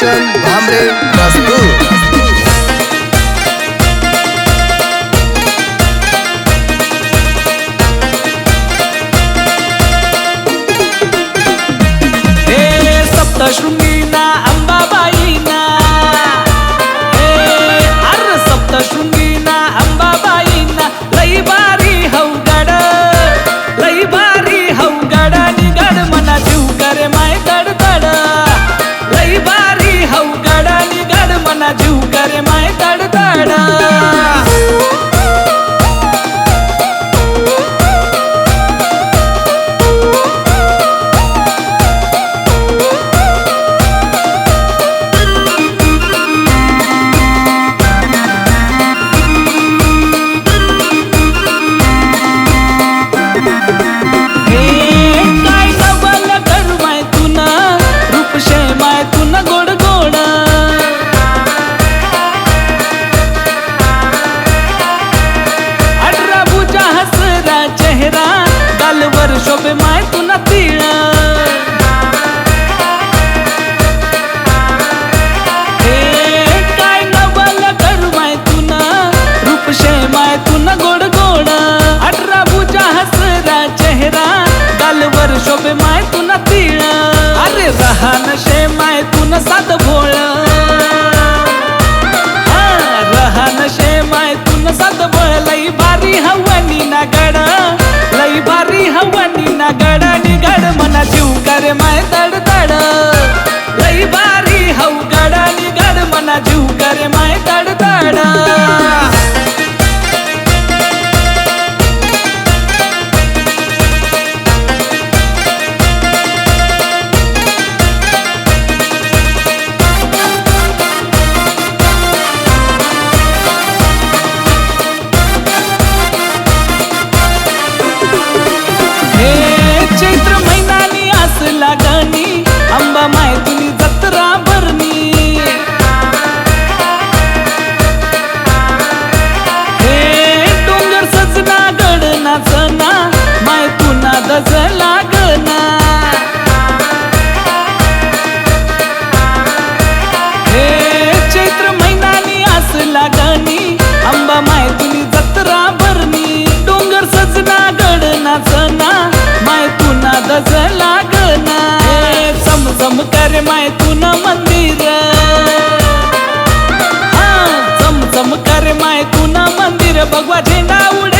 भूषण भामरे प्रस्तुत हे सप्तशृंगीना अंबाबाई गालवर शोभे माय तुना तिळ. काय नवल माय तुना रूपशे माय तुना गोड गोड. अठरा भुजा हसरा चेहरा गालवर शोभे माय तुना तिळ. अरे रहान शे माय तुना साध भोळ. हा, रहान शे माय तुना साध भोळ. लई भारी हवा रे करे माय तड तुना लागना. हे चैत्र महिनानी आस लागणी माय तुनी जत्रा भरणी डोंगर सजना माय तुना दज लागना. हे करे माय तुना मंदिर. हा चमचम करे माय तुना मंदिर. भगवा झेंडा उडे